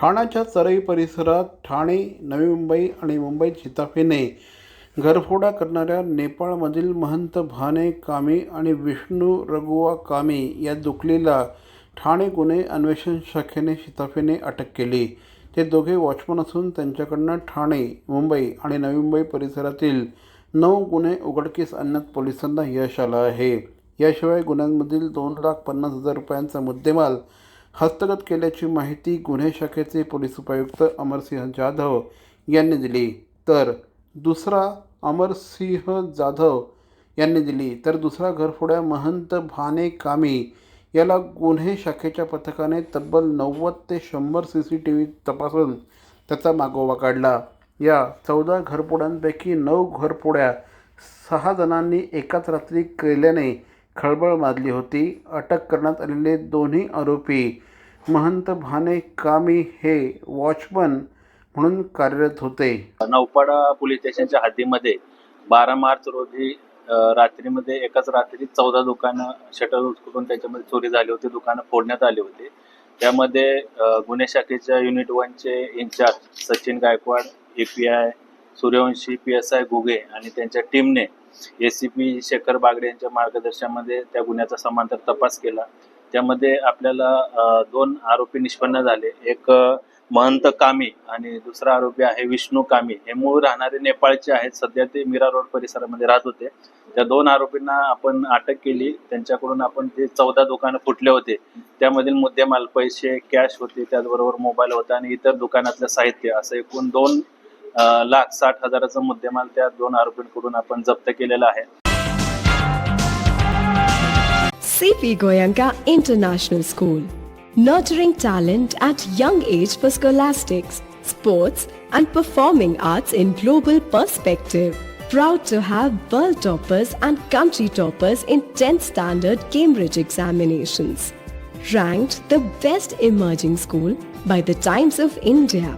ठाण्याच्या चरई परिसरात ठाणे नवी मुंबई आणि मुंबई चिताफीने घरफोडा करणाऱ्या नेपाळमधील महंत भाने कामी आणि विष्णू रघुवा कामी या दुखलेला ठाणे गुन्हे अन्वेषण शाखेने शिताफीने अटक केली. ते दोघे वॉचमन असून त्यांच्याकडनं ठाणे मुंबई आणि नवी मुंबई परिसरातील नऊ गुन्हे उघडकीस आणण्यात पोलिसांना यश आलं आहे. याशिवाय गुन्ह्यांमधील दोन लाख पन्नास हजार रुपयांचा मुद्देमाल हस्तगत केल्याची माहिती गुन्हे शाखेचे पोलीस उपायुक्त अमरसिंह जाधव यांनी दिली. तर दुसरा अमरसिंह जाधव यांनी दिली. तर दुसरा घरफोड्या महंत भाने कामी याला गुन्हे शाखेच्या पथकाने तब्बल नव्वद ते शंभर सी सी टी व्ही तपासून त्याचा मागोवा काढला. या चौदा घरफोड्यांपैकी नऊ घरफोड्या सहा जणांनी एकाच रात्री केल्याने खळबळ माजली होती. अटक करण्यात आलेले दोन्ही आरोपी महंत भाने कामी हे वॉचमन म्हणून कार्यरत होते. नौपाडा पोलीस स्टेशनच्या हद्दीमध्ये बारा मार्च रोजी रात्रीमध्ये एकाच रात्री चौदा दुकानं शटर उचकून त्याच्यामध्ये चोरी झाली होती. दुकानं फोडण्यात आली होती. त्यामध्ये गुन्हे शाखेच्या unit वनचे incharge Sachin Gaikwad A P I Suryavanshi P S I Ghuge आणि त्यांच्या टीमने A C P Shekhar Bagade यांच्या मार्गदर्शनामध्ये त्या गुन्ह्याचा समांतर तपास केला. त्यामध्ये आपल्याला दोन आरोपी निष्पन्न झाले. एक महंत कामी आणि दुसरा आरोपी आहे विष्णू कामी. हे मूळ राहणारे नेपाळचे आहेत. सध्या ते मीरा रोड परिसरामध्ये राहत होते. त्या दोन आरोपींना आपण अटक केली. त्यांच्याकडून आपण ते चौदा दुकानं फुटले होते. त्यामधील मुद्देमाल पैसे कॅश होते. त्याचबरोबर मोबाईल होता आणि इतर दुकानातलं साहित्य असं एकूण दोन लाख साठ हजाराचा मुद्देमाल त्या दोन आरोपींकडून आपण जप्त केलेला आहे CP Goyanka International School, nurturing talent at young age for scholastics, sports, and performing arts in global perspective. Proud to have world toppers and country toppers in 10th standard Cambridge examinations. Ranked the best emerging school by the Times of India